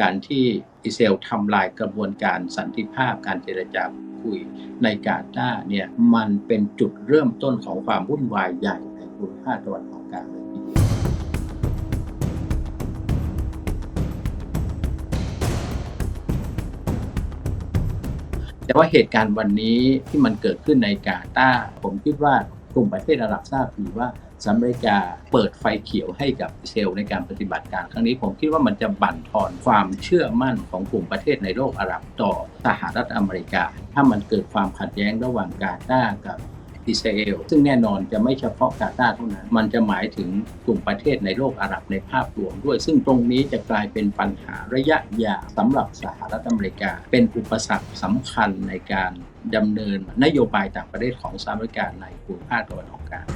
การที่อิสราเอลทำลายกระบวนการสันติภาพการเจรจาคุยในกาตาร์เนี่ยมันเป็นจุดเริ่มต้นของความวุ่นวายใหญ่ในภูมิภาคตะวันออกกลางเลยทีเดียวแต่ว่าเหตุการณ์วันนี้ที่มันเกิดขึ้นในกาตาร์ผมคิดว่ากลุ่มประเทศอาหรับทราบดีว่า สหรัฐอเมริกาเปิดไฟเขียวให้กับอิสราเอลในการปฏิบัติการ ครั้งนี้ผมคิดว่ามันจะบั่นทอนความเชื่อมั่นของกลุ่มประเทศในโลกอาหรับต่อสหรัฐอเมริกา ถ้ามันเกิดความขัดแย้งระหว่างกาตาร์กับอิสราเอลซึ่งแน่นอนจะไม่เฉพาะกาตาร์เท่านั้น มันจะหมายถึงกลุ่มประเทศในโลกอาหรับในภาพรวมด้วย ซึ่งตรงนี้จะกลายเป็นปัญหาระยะยาวสำหรับสหรัฐอเมริกา เป็นอุปสรรคสำคัญในการดำเนินนโยบายต่างประเทศของสหรัฐอเมริกาในภูมิภาคตะวันออกกลาง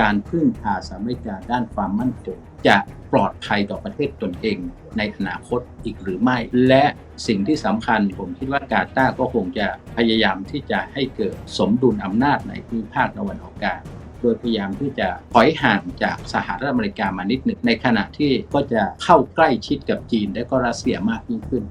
การพึ่งพาสหรัฐอเมริกาด้านความมั่นคงจะปลอดภัยต่อประเทศตนเองในอนาคตอีกหรือไม่ และสิ่งที่สำคัญผมคิดว่ากาตาร์ก็คงจะพยายามที่จะให้เกิดสมดุลอำนาจในภูมิภาคตะวันออกกลางโดยพยายามที่จะถอยห่างจากสหรัฐอเมริกามานิดหนึ่งในขณะที่ก็จะเข้าใกล้ชิดกับจีนและก็รัสเซียมากยิ่งขึ้น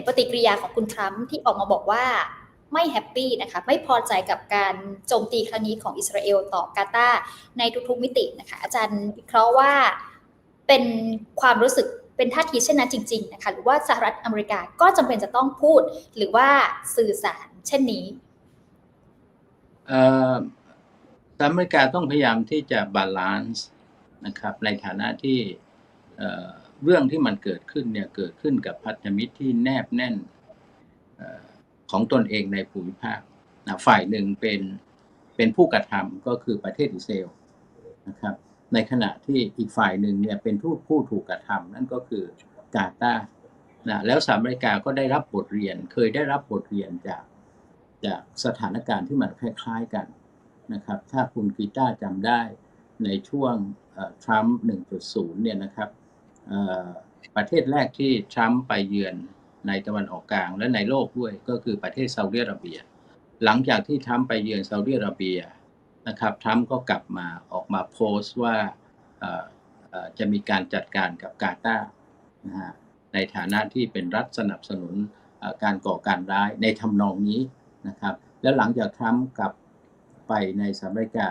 ห็นปฏิกิริยาของคุณทรัมป์ที่ออกมาบอกว่าไม่แฮปปี้นะคะไม่พอใจกับการโจมตีครั้งนี้ของอิสราเอลต่อกาตาในทุกๆมิตินะคะอาจารย์วิเคราะห์ว่าเป็นความรู้สึกเป็นท่าทีเช่นนั้นจริงๆนะคะหรือว่าสหรัฐอเมริกาก็จำเป็นจะต้องพูดหรือว่าสื่อสารเช่นนี้สหรัฐอเมริกาต้องพยายามที่จะบาลานซ์นะครับในฐานะที่ เรื่องที่มันเกิดขึ้นเนี่ยเกิดขึ้นกับพันธมิตรที่แนบแน่นอของตนเองในภูมิภาคนะฝ่ายหนึ่งเป็นเป็นผู้กระทำก็คือประเทศอิสราเอลนะครับ ในขณะที่อีกฝ่ายหนึ่งเนี่ยเป็นผู้ผู้ถูกกระทำนั่นก็คือกาตาร์นะแล้วสหรัฐอเมริกาก็ได้รับบทเรียน เคยได้รับบทเรียนจากจากสถานการณ์ที่มันคล้ายๆกันนะครับ ถ้าคุณกีตาร์จำได้ในช่วงทรัมป์1.0 เนี่ยนะครับ ประเทศแรกที่ทรัมป์ไปเยือนในตะวันออกกลางและในโลกด้วยก็คือประเทศซาอุดิอาระเบีย หลังจากที่ทรัมป์ไปเยือนซาอุดิอาระเบียนะครับทรัมป์ก็กลับมาออกมาโพสต์ว่าจะมีการจัดการกับกาตาร์นะฮะในฐานะที่เป็นรัฐสนับสนุนการก่อการร้ายในทำนองนี้นะครับ แล้วหลังจากทรัมป์กลับไปในสหรัฐอเมริกา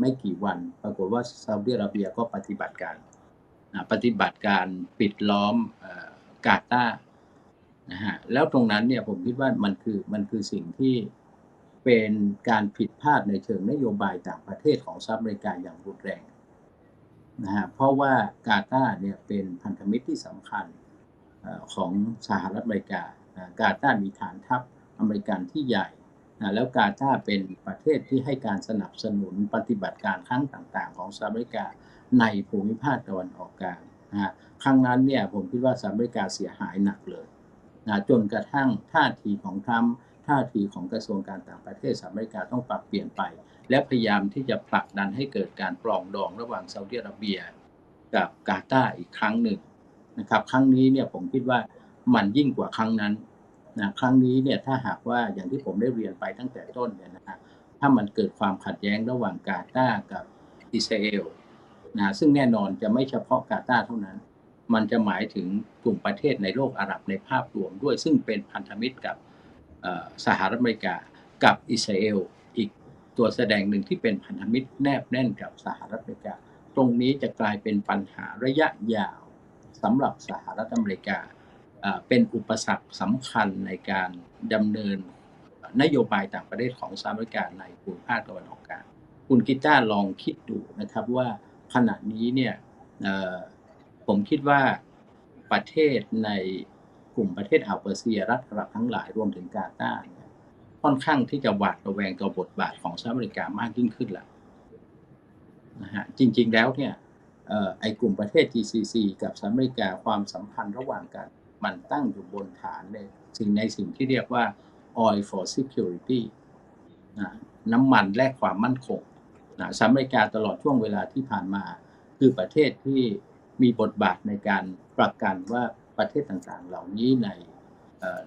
ไม่กี่วัน ปรากฏว่าซาอุดิอาระเบียก็ปฏิบัติการ ปฏิบัติการปิดล้อมกาตาร์นะฮะแล้วตรงนั้นเนี่ยผมคิดว่ามันคือมันคือสิ่งที่เป็นการผิดพลาดในเชิงนโยบายต่างประเทศของสหรัฐอเมริกาอย่างรุนแรงนะฮะเพราะว่ากาตาร์เนี่ยเป็นพันธมิตรที่สำคัญของสหรัฐอเมริกา กาตาร์มีฐานทัพอเมริกันที่ใหญ่นะแล้วกาตาร์เป็นประเทศที่ให้การสนับสนุนปฏิบัติการครั้งต่าง ๆ ของสหรัฐอเมริกา ในภูมิภาคตะวันออกกลางนะครั้งนั้นเนี่ยผมคิดว่าสหรัฐอเมริกาเสียหายหนักเลยนะจนกระทั่งท่าทีของทรัมป์ท่าทีของกระทรวงการต่างประเทศสหรัฐอเมริกาต้องปรับเปลี่ยนไป และพยายามที่จะผลักดันให้เกิดการปลองดองระหว่างซาอุดิอาระเบีย กับกาตาร์อีกครั้งหนึ่งนะครับครั้งนี้เนี่ยผมคิดว่ามันยิ่งกว่าครั้งนั้นนะครั้งนี้เนี่ยถ้าหากว่าอย่างที่ผมได้เรียนไปตั้งแต่ต้นเนี่ยนะถ้ามันเกิดความขัดแย้งระหว่างกาตาร์กับอิสราเอล นะซึ่งแน่นอนจะไม่เฉพาะกาตาร์เท่านั้น มันจะหมายถึงกลุ่มประเทศในโลกอาหรับในภาพรวมด้วย ซึ่งเป็นพันธมิตรกับสหรัฐอเมริกากับอิสราเอลอีกตัวแสดงหนึ่งที่เป็นพันธมิตรแนบแน่นกับสหรัฐอเมริกา ตรงนี้จะกลายเป็นปัญหาระยะยาวสำหรับสหรัฐอเมริกาเป็นอุปสรรคสำคัญในการดำเนินนโยบายต่างประเทศของสหรัฐอเมริกาในภูมิภาคตะวันออกกลางคุณกิต้าลองคิดดูนะครับว่า ขณะนี้เนี่ยผมคิดว่าประเทศในกลุ่มประเทศอ่าวเปอร์เซีย รัฐอาหรับทั้งหลายรวมถึงกาตาร์ค่อนข้างที่จะหวาดระแวงต่อบทบาทของสหรัฐอเมริกามากยิ่งขึ้นแล้วนะฮะจริง ๆแล้วเนี่ยออไอ้กลุ่มประเทศ GCC กับสหรัฐอเมริกาความสัมพันธ์ระหว่างกัน มันตั้งอยู่บนฐานในสิ่งในสิ่งที่เรียกว่า oil for security นะน้ำมันแลกความมั่นคง สหรัฐอเมริกาตลอดช่วงเวลาที่ผ่านมา คือประเทศที่มีบทบาทในการประกันว่าประเทศต่างๆ เหล่านี้ใน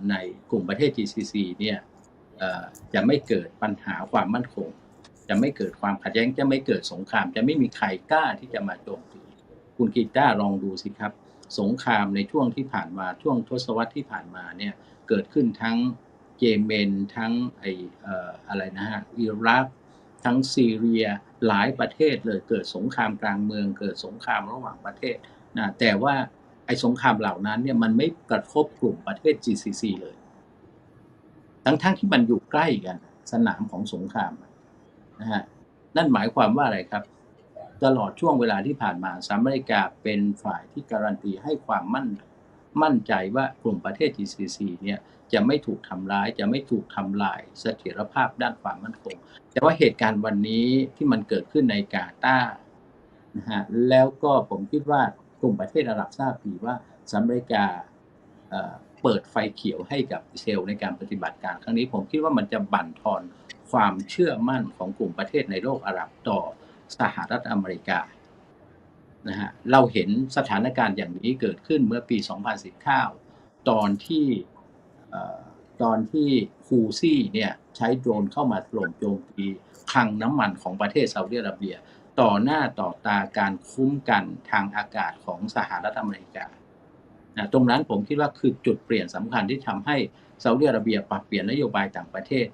ในกลุ่มประเทศ GCC เนี่ยจะไม่เกิดปัญหาความมั่นคง จะไม่เกิดความขัดแย้งจะไม่เกิดสงคราม จะไม่มีใครกล้าที่จะมาโจมตีคุณกีต้าลองดูสิครับ สงครามในช่วงที่ผ่านมาช่วงทศวรรษที่ผ่านมาเนี่ยเกิดขึ้นทั้งเยเมนทั้งไออะไรนะฮะอิรัก ทั้งซีเรียหลายประเทศเลยเกิดสงครามกลางเมือง เกิดสงครามระหว่างประเทศนะแต่ว่าไอ้สงครามเหล่านั้นเนี่ยมันไม่กระทบกลุ่มประเทศ GCC เลย ทั้งๆทที่มันอยู่ใกล้กัน สนามของสงครามนะฮะนั่นหมายความว่าอะไรครับ ตลอดช่วงเวลาที่ผ่านมาสหรัฐอเมริกาเป็นฝ่ายที่การันตีให้ความมั่นมั่นใจว่ากลุ่มประเทศ GCC เนี่ย จะไม่ถูกทำร้าย จะไม่ถูกทำลายเสถียรภาพด้านความมั่นคง แต่ว่าเหตุการณ์วันนี้ที่มันเกิดขึ้นในกาตาร์นะฮะแล้วก็ผมคิดว่ากลุ่มประเทศอาหรับทราบดีว่าสหรัฐอเมริกาเปิดไฟเขียวให้กับอิสราเอลในการปฏิบัติการครั้งนี้ ผมคิดว่ามันจะบั่นทอนความเชื่อมั่นของกลุ่มประเทศในโลกอาหรับต่อสหรัฐอเมริกานะฮะเราเห็นสถานการณ์อย่างนี้เกิดขึ้นเมื่อปี 2019 ตอนที่ ตอนที่ฮูซี่เนี่ยใช้โดรนเข้ามาถล่มโจมตีคลังน้ำมันของประเทศซาอุดิอาระเบีย ต่อหน้าต่อตาการคุ้มกันทางอากาศของสหรัฐอเมริกานะตรงนั้นผมคิดว่าคือจุดเปลี่ยนสำคัญที่ทำให้ซาอุดิอาระเบียปรับเปลี่ยนนโยบายต่างประเทศ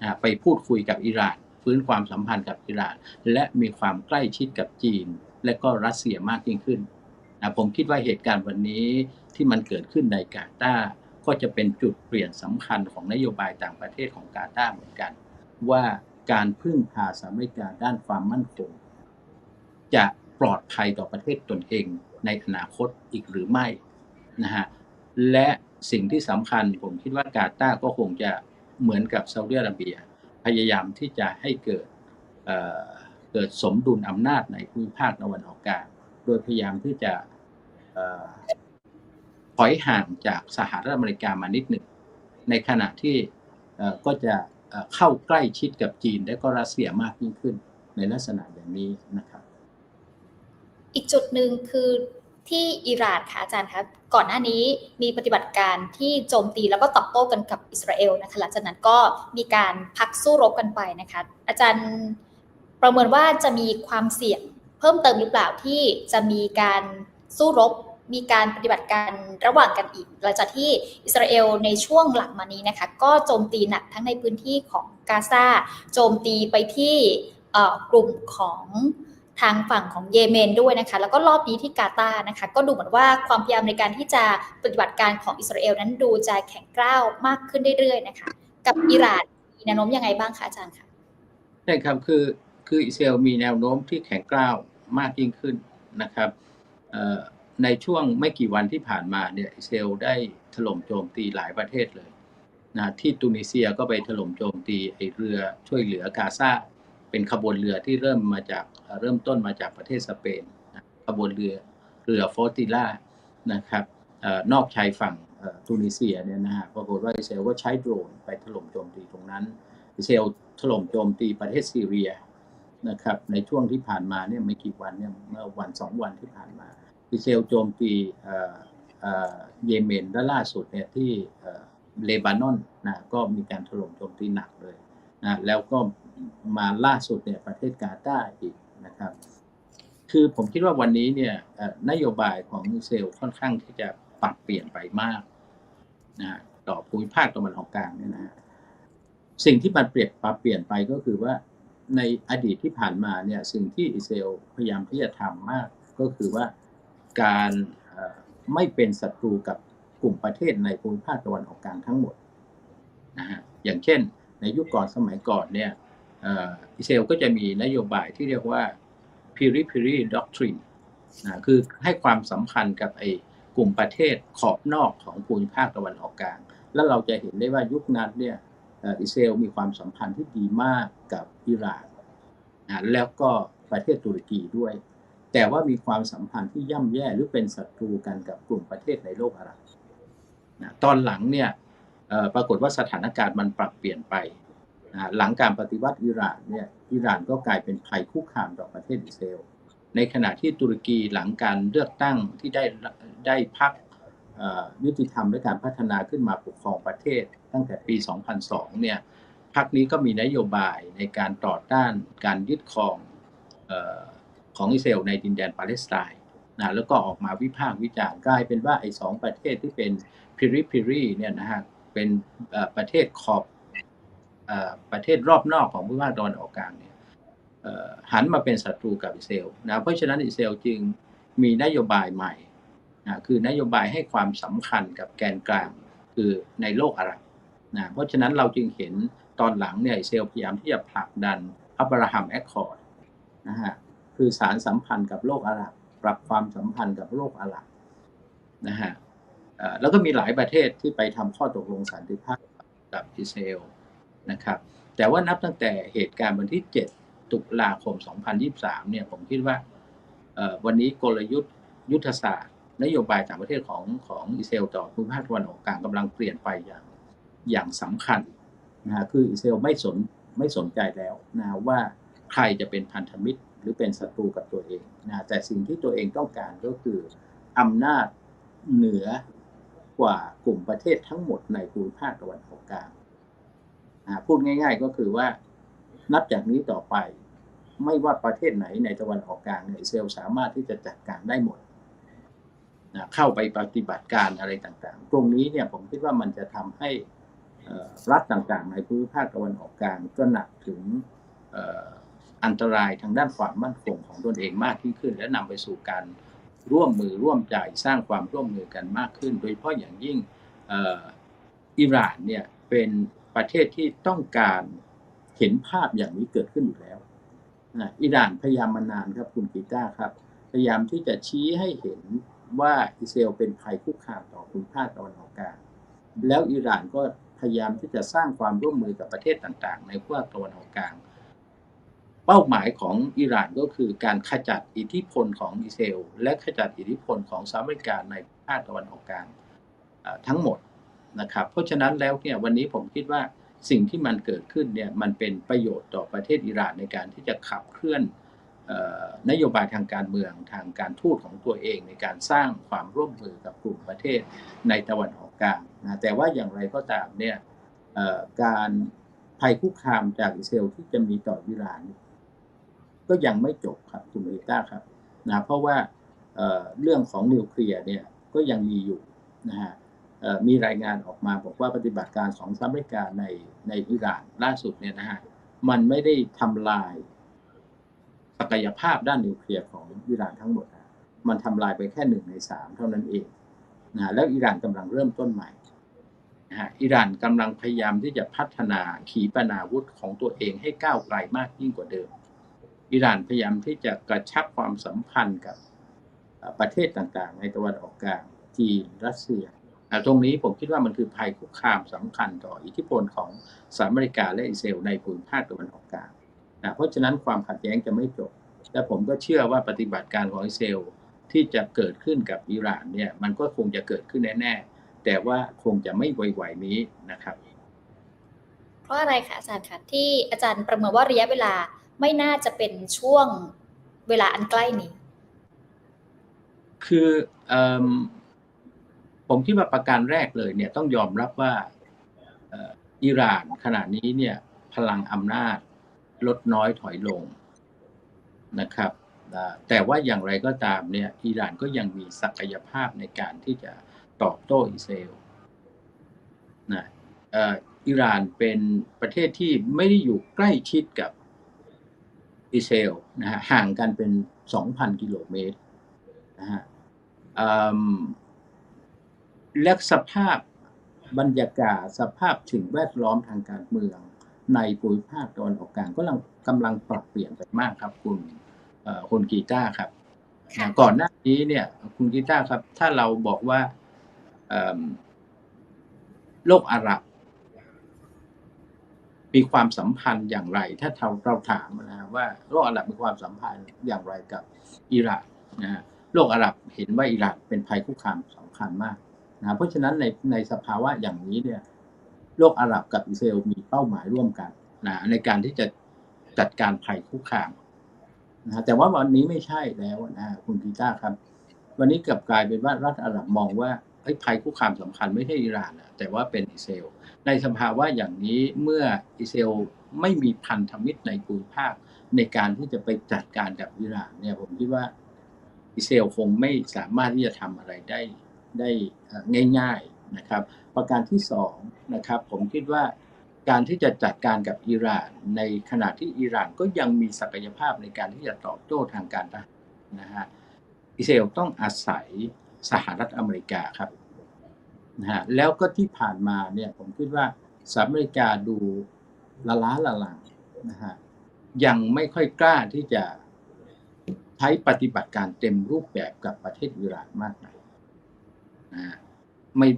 นะไปพูดคุยกับอิหร่านฟื้นความสัมพันธ์กับอิหร่าน และมีความใกล้ชิดกับจีน และก็รัสเซียมากยิ่งขึ้นนะผมคิดว่าเหตุการณ์วันนี้ที่มันเกิดขึ้นในกาตาร์ ก็จะเป็นจุดเปลี่ยนสำคัญของนโยบายต่างประเทศของกาตาร์เหมือนกัน ว่าการพึ่งพาสหรัฐอเมริกาด้านความมั่นคงจะปลอดภัยต่อประเทศตนเองในอนาคตอีกหรือไม่นะฮะและสิ่งที่สำคัญผมคิดว่ากาตาร์ก็คงจะเหมือนกับซาอุดิอาระเบีย พยายามที่จะให้เกิดเอ่อเกิดสมดุลอำนาจในภูมิภาคตะวันออกกลางโดยพยายามที่จะเอ่อยห่างจากสหรัฐอเมริกามานิดหนึ่ง ในขณะที่ก็จะเอ่อเข้าใกล้ชิดกับจีนและก็รัสเซียมากยิ่งขึ้นในลักษณะอย่างนี้นะครับ อีกจุดหนึ่งคือที่อิหร่านค่ะอาจารย์ครับก่อนหน้านี้มีปฏิบัติการที่โจมตีแล้วก็ตอบโต้กันกับอิสราเอลนะคะหลังจากนั้นก็มีการพักสู้รบกันไปนะคะอาจารย์ประเมินว่าจะมีความเสี่ยงเพิ่มเติมหรือเปล่าที่จะมีการสู้รบ มีการปฏิบัติการระหว่างกันอีก หลังจากที่อิสราเอลในช่วงหลังมานี้นะคะ ก็โจมตีหนักทั้งในพื้นที่ของกาซาโจมตีไปที่กลุ่มของทางฝั่งของเยเมนด้วยนะคะ แล้วก็รอบนี้ที่กาตาร์นะคะ ก็ดูเหมือนว่าความพยายามในการที่จะปฏิบัติการของอิสราเอลนั้นดูจะแข็งกร้าวมากขึ้นเรื่อยๆนะคะ กับอิหร่านมีแนวโน้มยังไงบ้างคะอาจารย์คะใช่ครับคือคืออิสราเอลมีแนวโน้มที่แข็งกร้าวมากยิ่งขึ้นนะครับ ในช่วงไม่กี่วันที่ผ่านมาเนี่ยอิสราเอลได้ถล่มโจมตีหลายประเทศเลยนะที่ตุนิเซียก็ไปถล่มโจมตีไอเรือช่วยเหลือกาซาเป็นขบวนเรือที่เริ่มมาจากเริ่มต้นมาจากประเทศสเปนนะขบวนเรือเรือฟอติล่านะครับอนอกชายฝั่งตุนิเซียเนี่ยนะฮะปรากฏว่าอิสราเอลก็ใช้โดรนไปถล่มโจมตีตรงนั้น อิสราเอลถล่มโจมตีประเทศซีเรียนะครับในช่วงที่ผ่านมาเนี่ยไม่กี่วันเนี่ยเมื่อวันสองวันที่ผ่านมา อิสราเอลโจมตีเยเมนและล่าสุดเนี่ยที่เลบานอนนะก็มีการถล่มโจมตีหนักเลยนะแล้วก็มาล่าสุดเนี่ยประเทศกาตาร์อีกนะครับ คือผมคิดว่าวันนี้เนี่ยนโยบายของอิสราเอลค่อนข้างที่จะปรับเปลี่ยนไปมากนะต่อภูมิภาคตะวันออกกลางเนี่ยนะฮะสิ่งที่มันเปลี่ยนปรับเปลี่ยนไปก็คือว่าในอดีตที่ผ่านมาเนี่ยสิ่งที่อิสราเอลพยายามที่จะทำมากก็คือว่า การไม่เป็นศัตรูกับกลุ่มประเทศในภูมิภาคตะวันออกกลางทั้งหมดนะฮะอย่างเช่น ในยุคก่อนสมัยก่อนเนี่ยอิสราเอลก็จะมีนโยบายที่เรียกว่า periphery doctrine นะคือให้ความสำคัญกับไอ้กลุ่มประเทศขอบนอกของภูมิภาคตะวันออกกลาง แล้วเราจะเห็นได้ว่ายุคนั้นเนี่ยอิสราเอลมีความสัมพันธ์ที่ดีมากกับอิหร่านนะแล้วก็ประเทศตุรกีด้วย แต่ว่ามีความสัมพันธ์ที่ย่ำแย่หรือเป็นศัตรูกันกับกลุ่มประเทศในโลกอาหรับนะตอนหลังเนี่ยปรากฏว่าสถานการณ์มันปรับเปลี่ยนไปนะหลังการปฏิวัติอิหร่านเนี่ยอิหร่านก็กลายเป็นภัยคุกคามต่อประเทศอิสราเอลในขณะที่ตุรกีหลังการเลือกตั้งที่ได้ได้พักยุติธรรมและการพัฒนาขึ้นมาปกครองประเทศ ตั้งแต่ปี 2002 เนี่ยพรรคนี้ก็มีนโยบายในการต่อต้านการยึดครองอ ของอิสราเอลในดินแดนปาเลสไตน์นะแล้วก็ออกมาวิพากษ์วิจารณ์กลายเป็นว่าไอ้สองประเทศที่เป็นพิริพิรีเนี่ยนะฮะเป็นประเทศขอบประเทศรอบนอกของภูมิภาคตะวันออกกลางเนี่ยหันมาเป็นศัตรูกับอิสราเอลนะเพราะฉะนั้นอิสราเอลจึงมีนโยบายใหม่นะคือนโยบายให้ความสำคัญกับแกนกลางคือในโลกอาหรับนะเพราะฉะนั้นเราจึงเห็นตอนหลังเนี่ยอิสราเอลพยายามที่จะผลักดันอับราฮัมแอคคอร์ดนะฮะ คือสารสัมพันธ์กับโลกอาหรับปรับความสัมพันธ์กับโลกอาหรับนะฮะแล้วก็มีหลายประเทศที่ไปทำข้อตกลงสันติภาพกับอิสราเอลนะครับ แต่ว่านับตั้งแต่เหตุการณ์วันที่ 7 ตุลาคม 2023 เนี่ยผมคิดว่าวันนี้กลยุทธ์ยุทธศาสตร์ นโยบายต่างประเทศของของอิสราเอลต่อภูมิภาคตะวันออกกลางกำลังเปลี่ยนไปอย่างอย่างสำคัญนะฮะคืออิสราเอลไม่สนไม่สนใจแล้วนะว่าใครจะเป็นพันธมิตร หรือเป็นศัตรูกับตัวเองนะแต่สิ่งที่ตัวเองต้องการก็คืออำนาจเหนือกว่ากลุ่มประเทศทั้งหมดในภูมิภาคตะวันออกกลางนะพูดง่าย ๆ ก็คือว่านับจากนี้ต่อไป ไม่ว่าประเทศไหนในตะวันออกกลางเอิสราเอลสามารถที่จะจัดการได้หมดนะเข้าไปปฏิบัติการอะไรต่างๆ ตรงนี้เนี่ยผมคิดว่ามันจะทำให้รัฐต่างๆ ในภูมิภาคตะวันออกกลางก็หนักถึง อันตรายทางด้านความมั่นคงของตนเองมากยิ่งขึ้น และนำไปสู่การร่วมมือร่วมใจสร้างความร่วมมือกันมากขึ้น โดยเฉพาะอย่างยิ่งอิหร่านเนี่ยเป็นประเทศที่ต้องการเห็นภาพอย่างนี้เกิดขึ้นอยู่แล้วนะอิหร่านพยายามมานานครับคุณกีตาครับ พยายามที่จะชี้ให้เห็นว่าอิสราเอลเป็นภัยคุกคามต่อภูมิภาคตะวันออกกลางแล้วอิหร่านก็พยายามที่จะสร้างความร่วมมือกับประเทศต่างๆ ในพวกตะวันออกกลาง เป้าหมายของอิหร่านก็คือการขจัดอิทธิพลของอิสราเอลและขจัดอิทธิพลของสหรัฐอเมริกาในภาคตะวันออกกลางทั้งหมดนะครับ เพราะฉะนั้นแล้วเนี่ยวันนี้ผมคิดว่าสิ่งที่มันเกิดขึ้นเนี่ยมันเป็นประโยชน์ต่อประเทศอิหร่านในการที่จะขับเคลื่อนออนโยบายทางการเมืองทางการทูตของตัวเองในการสร้างความร่วมมือกับกลุ่มประเทศในตะวันออกกลางนะแต่ว่าอย่างไรก็ตามเนี่ยการภัยคุกคามจากอิสราเอลที่จะมีต่ออิหร่าน ก็ยังไม่จบครับคุณเอต้าครับนะเพราะว่าเเรื่องของนิวเคลียร์เนี่ยก็ยังมีอยู่นะฮะมีรายงานออกมาบอกว่าปฏิบัติการของสหรัฐอเมริกาในในอิหร่านล่าสุดเนี่ยนะฮะมันไม่ได้ทำลายศักยภาพด้านนิวเคลียร์ของอิหร่านทั้งหมด มันทำลายไปแค่หนึ่งในสามเท่านั้นเองนะแล้วอิหร่านกำลังเริ่มต้นใหม่นะฮะอิหร่านกำลังพยายามที่จะพัฒนาขีปนาวุธของตัวเองให้ก้าวไกลมากยิ่งกว่าเดิม อิหร่านพยายามที่จะกระชับความสัมพันธ์กับประเทศต่างๆ ในตะวันออกกลางจีนรัสเซียตรงนี้ผมคิดว่ามันคือภัยคุกคามสำคัญต่ออิทธิพลของสหรัฐอเมริกาและอิสราเอลในภูมิภาคตะวันออกกลางนะเพราะฉะนั้นความขัดแย้งจะไม่จบ และผมก็เชื่อว่าปฏิบัติการของอิสราเอลที่จะเกิดขึ้นกับอิหร่านเนี่ยมันก็คงจะเกิดขึ้นแน่ๆ แต่ว่าคงจะไม่ไวๆนี้นะครับ เพราะอะไรคะอาจารย์คะที่อาจารย์ประเมินว่าระยะเวลา ไม่น่าจะเป็นช่วงเวลาอันใกล้นี้ คืออผมคิดว่าประการแรกเลยเนี่ยต้องยอมรับว่าอิหร่านขณะนี้เนี่ยพลังอำนาจลดน้อยถอยลงนะครับแต่ว่าอย่างไรก็ตามเนี่ยอิหร่านก็ยังมีศักยภาพในการที่จะตอบโต้อิสราเอลนะอิหร่านเป็นประเทศที่ไม่ได้อยู่ใกล้ชิดกับ อิสราเอลนะฮะห่างกันเป็น 2,000 กิโลเมตรนะฮะอืมและสภาพบรรยากาศสภาพสิ่งแวดล้อมทางการเมือง ในภูมิภาคตะวันออกกลางก็กำลังกำลังปรับเปลี่ยนไปมากครับ คุณเอ่อคุณกีตาร์ครับค่ะก่อนหน้านี้เนี่ย คุณกีตาร์ครับ ถ้าเราบอกว่าเอิ่มโลกอาหรับ มีความสัมพันธ์อย่างไร ถ้าเราเราถามนะว่าโลกอาหรับมีความสัมพันธ์อย่างไรกับอิหร่านนะฮะโลกอาหรับเห็นว่าอิหร่านเป็นภัยคุกคามสำคัญมากนะเพราะฉะนั้นในในสภาวะอย่างนี้เนี่ยโลกอาหรับกับอิสราเอลมีเป้าหมายร่วมกันนะในการที่จะจัดการภัยคุกคามนะฮะแต่ว่าวันนี้ไม่ใช่แล้วนะคุณกีตาร์ครับ วันนี้กลับกลายเป็นว่ารัฐอาหรับมองว่า ภัยคุกคามสำคัญไม่ใช่อิหร่านอะแต่ว่าเป็นอิสราเอลในสภาวะอย่างนี้เมื่ออิสราเอลไม่มีพันธมิตรในภูมิภาคในการที่จะไปจัดการกับอิหร่านเนี่ยผมคิดว่าอิสราเอลคงไม่สามารถที่จะทำอะไรได้ได้ง่าย ๆนะครับ ประการที่สองนะครับผมคิดว่าการที่จะจัดการกับอิหร่าน ในขณะที่อิหร่านก็ยังมีศักยภาพในการที่จะตอบโต้ทางการทหารนะฮะอิสราเอลต้องอาศัยสหรัฐอเมริกาครับ นะฮะแล้วก็ที่ผ่านมาเนี่ยผมคิดว่าสหรัฐอเมริกาดูละล้าละลังนะฮะยังไม่ค่อยกล้าที่จะใช้ปฏิบัติการเต็มรูปแบบกับประเทศอิหร่านมากนักนะฮะไม่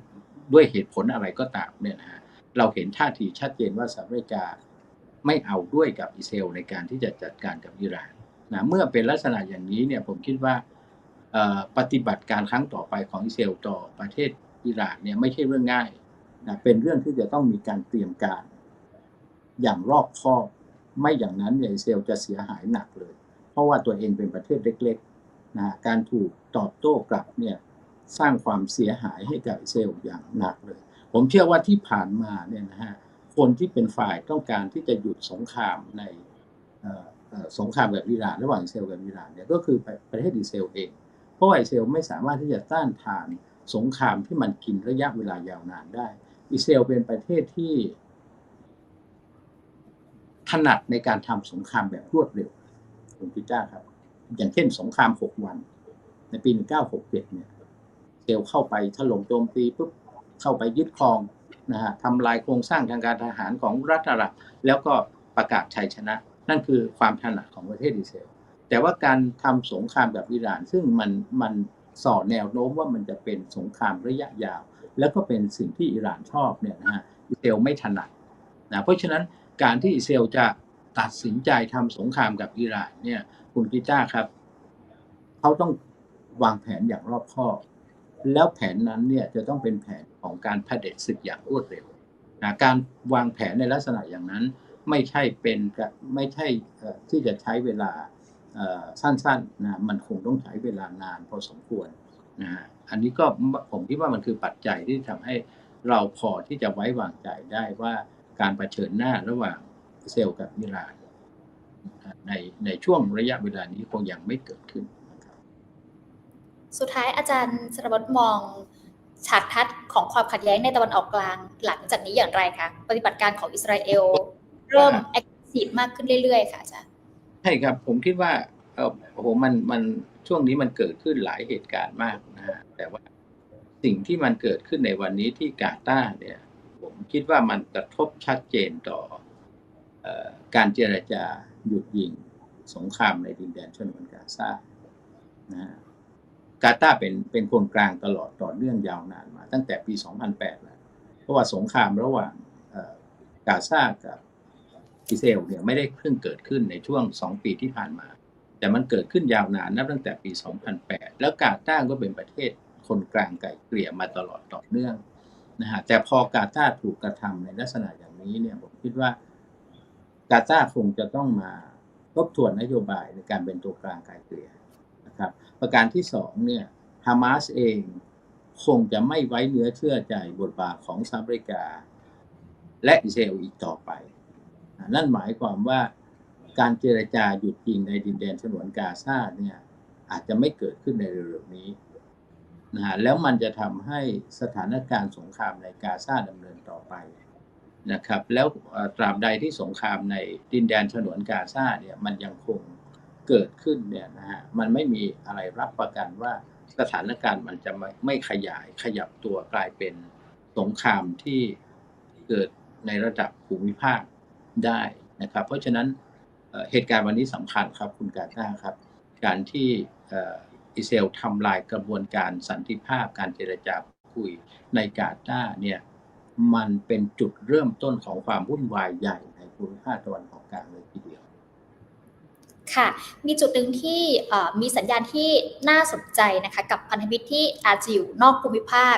ด้วยเหตุผลอะไรก็ตามเนี่ยนะฮะเราเห็นท่าทีชัดเจนว่าสหรัฐอเมริกาไม่เอาด้วยกับอิสราเอลในการที่จะจัดการกับอิหร่านนะเมื่อเป็นลักษณะอย่างนี้เนี่ยผมคิดว่าปฏิบัติการครั้งต่อไปของอิสราเอลต่อประเทศ อิหร่านเนี่ยไม่ใช่เรื่องง่ายนะเป็นเรื่องที่จะต้องมีการเตรียมการ อย่างรอบคอบไม่อย่างนั้นเนี่ยอิสราเอลจะเสียหายหนักเลย เพราะว่าตัวเองเป็นประเทศเล็กๆนะการถูกตอบโต้กลับเนี่ยสร้างความเสียหายให้กับอิสราเอลอย่างหนักเลย ผมเชื่อว่าที่ผ่านมาเนี่ยนะฮะคนที่เป็นฝ่ายต้องการที่จะหยุดสงครามในสงครามกับอิหร่านระหว่างอิสราเอลกับอิหร่านเนี่ยก็คือประเทศอิสราเอลเอง เพราะว่าอิสราเอลไม่สามารถที่จะต้านทาน สงครามที่มันกินระยะเวลายาวนานได้ อิสราเอลเป็นประเทศที่ ถนัดในการทำสงครามแบบรวดเร็วคุณพิจ้าครับ อย่างเช่นสงคราม6วัน ในปี 1967 เนี่ยเซลเข้าไปถล่มโจมตีปุ๊บเข้าไปยึดครองนะฮะทำลายโครงสร้างทางการทหารของรัฐอาหรับแล้วก็ประกาศชัยชนะ นั่นคือความถนัดของประเทศอิสราเอลแต่ว่าการทำสงครามกับอิหร่าน ซึ่งมันมัน ส่อแนวโน้มว่ามันจะเป็นสงครามระยะยาว แล้วก็เป็นสิ่งที่อิหร่านชอบเนี่ยนะฮะอิสราเอลไม่ถนัดนะเพราะฉะนั้นการที่อิสราเอลจะตัดสินใจทำสงครามกับอิหร่านเนี่ยคุณกิต้าครับเขาต้องวางแผนอย่างรอบคอบแล้วแผนนั้นเนี่ยจะต้องเป็นแผนของการเผด็จศึกอย่างรวดเร็วนะการวางแผนในลักษณะอย่างนั้นไม่ใช่เป็นไม่ใช่ที่จะใช้เวลา สั้นๆนะมันคงต้องใช้เวลานานพอสมควรนะฮะอันนี้ก็ผมคิดว่ามันคือปัจจัยที่ทำให้เราพอที่จะไว้วางใจได้ว่าการรเผชิญหน้าระหว่างอิสราเอลกับอิหร่านในในช่วงระยะเวลานี้คงยังไม่เกิดขึ้นนะครับสุดท้ายอาจารย์สรวัตรมองฉากทัศน์ของความขัดแย้งในตะวันออกกลางหลังจากนี้อย่างไรคะปฏิบัติการของอิสราเอล เริ่มแอคทีฟมากขึ้นเรื่อยๆ ค่ะอาจารย์ ใช่ครับผมคิดว่าเออโอ้โหมันมันช่วงนี้มันเกิดขึ้นหลายเหตุการณ์มากนะฮะแต่ว่าสิ่งที่มันเกิดขึ้นในวันนี้ที่กาตาร์เนี่ย ผมคิดว่ามันกระทบชัดเจนต่อออการเจรจาหยุดยิงสงครามในดินแดนชนวนกาซานะกาตาร์เป็นเป็นคนกลางตลอดต่อเนื่องยาวนานมา ตั้งแต่ปี 2008แล้วเพราะว่าสงครามระหว่างกาซากับ อิสราเอลเนี่ยไม่ได้เพิ่งเกิดขึ้นในช่วง 2 ปีที่ผ่านมา แต่มันเกิดขึ้นยาวนานนับตั้งแต่ปี 2008 แล้วกาตาร์ก็เป็นประเทศคนกลางไก่เกลี่ยมาตลอดต่อเนื่องนะฮะแต่พอกาตาร์ถูกกระทำในลักษณะอย่างนี้เนี่ยผมคิดว่ากาตาร์คงจะต้องมาทบทวนนโยบายในการเป็นตัวกลางไกลเกลี่ยนะครับ ประการที่สองเนี่ยฮามาสเองคงจะไม่ไว้เนื้อเชื่อใจบทบาทของสหรัฐอเมริกา และอิสราเอลอีกต่อไป นั่นหมายความว่าการเจรจาหยุดยิงในดินแดนฉนวนกาซาเนี่ยอาจจะไม่เกิดขึ้นในเร็วๆนี้นะฮะแล้วมันจะทำให้สถานการณ์สงครามในกาซาดำเนินต่อไปนะครับ แล้วตราบใดที่สงครามในดินแดนฉนวนกาซาเนี่ยมันยังคงเกิดขึ้นเนี่ยนะฮะมันไม่มีอะไรรับประกันว่าสถานการณ์มันจะไม่ไม่ขยายขยับตัวกลายเป็นสงครามที่เกิดในระดับภูมิภาค ได้นะครับ เพราะฉะนั้นเหตุการณ์วันนี้สำคัญครับคุณการท่าครับ การที่อิสราเอลทำลายกระบวนการสันติภาพการเจรจาคุยในกาตาเนี่ยมันเป็นจุดเริ่มต้นของความวุ่นวายใหญ่ในภูมิภาคตะวันออกกลางเลยทีเดียวค่ะ มีจุดหนึ่งที่มีสัญญาณที่น่าสนใจนะคะ กับพันธมิตรที่อาจจะอยู่นอกภูมิภาค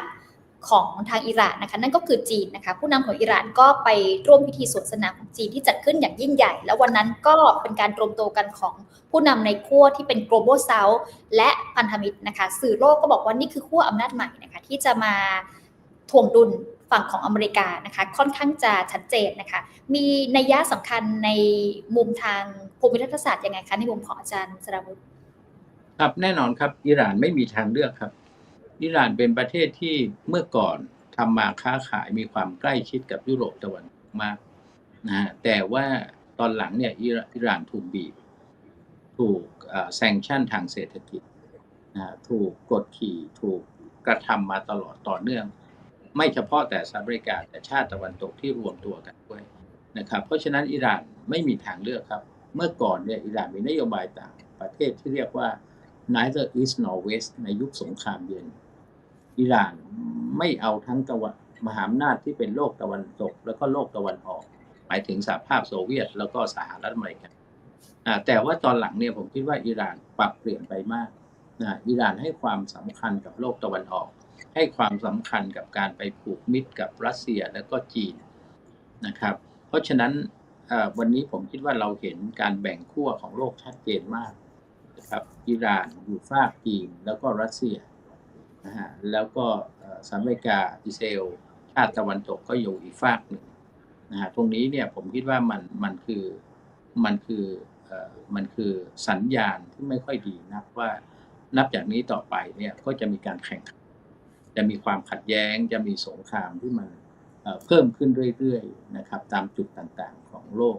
ของทางอิหร่านนะคะนั่นก็คือจีนนะคะผู้นำของอิหร่านก็ไปร่วมพิธีสวนสนามของจีนที่จัดขึ้นอย่างยิ่งใหญ่ แล้ววันนั้นก็เป็นการรวมตัวกันของผู้นำในขั้วที่เป็น global south และพันธมิตรนะคะสื่อโลกก็บอกว่านี่คือขั้วอำนาจใหม่นะคะที่จะมาถ่วงดุลฝั่งของอเมริกานะคะค่อนข้างจะชัดเจนนะคะมีนัยยะสำคัญในมุมทางภูมิรัฐศาสตร์ยังไงคะในมุมของอาจารย์สราวุธครับแน่นอนครับอิหร่านไม่มีทางเลือกครับ อิหร่านเป็นประเทศที่เมื่อก่อนทำมาค้าขายมีความใกล้ชิดกับยุโรปตะวันออกมากนะฮะแต่ว่าตอนหลังเนี่ยอิหร่านอิหร่านถูกบีบถูกแซงชั่นทางเศรษฐกิจนะฮะถูกกดขี่ถูกกระทำมาตลอดต่อเนื่อง ไม่เฉพาะแต่สหรัฐอเมริกาแต่ชาติตะวันตกที่รวมตัวกันด้วยนะครับ เพราะฉะนั้นอิหร่านไม่มีทางเลือกครับ เมื่อก่อนเนี่ยอิหร่านมีนโยบายต่างประเทศที่เรียกว่า neither east nor west ในยุคสงครามเย็น อิหร่านไม่เอาทั้งตะวันมหาอำนาจที่เป็นโลกตะวันตก แล้วก็โลกตะวันออก หมายถึงสหภาพโซเวียต แล้วก็สหรัฐอเมริกาแต่ว่าตอนหลังเนี่ยผมคิดว่าอิหร่านปรับเปลี่ยนไปมากนะอิหร่านให้ความสำคัญกับโลกตะวันออก ให้ความสำคัญกับการไปผูกมิตรกับรัสเซียแล้วก็จีนนะครับ เพราะฉะนั้นวันนี้ผมคิดว่าเราเห็นการแบ่งขั้วของโลกชัดเจนมากนะครับอิหร่านอยู่ฝากจีนแล้วก็รัสเซีย นะฮะแล้วก็สหรัฐอเมริกาอิสราเอลชาติตะวันตกก็อยู่อีกฝากหนึ่งนะฮะตรงนี้เนี่ยผมคิดว่ามันมันคือมันคือมันคือสัญญาณที่ไม่ค่อยดีนะว่านับจากนี้ต่อไปเนี่ยก็จะมีการแข่งขันจะมีความขัดแย้งจะมีสงครามที่มันเพิ่มขึ้นเรื่อยๆนะครับตามจุดต่างๆของโลก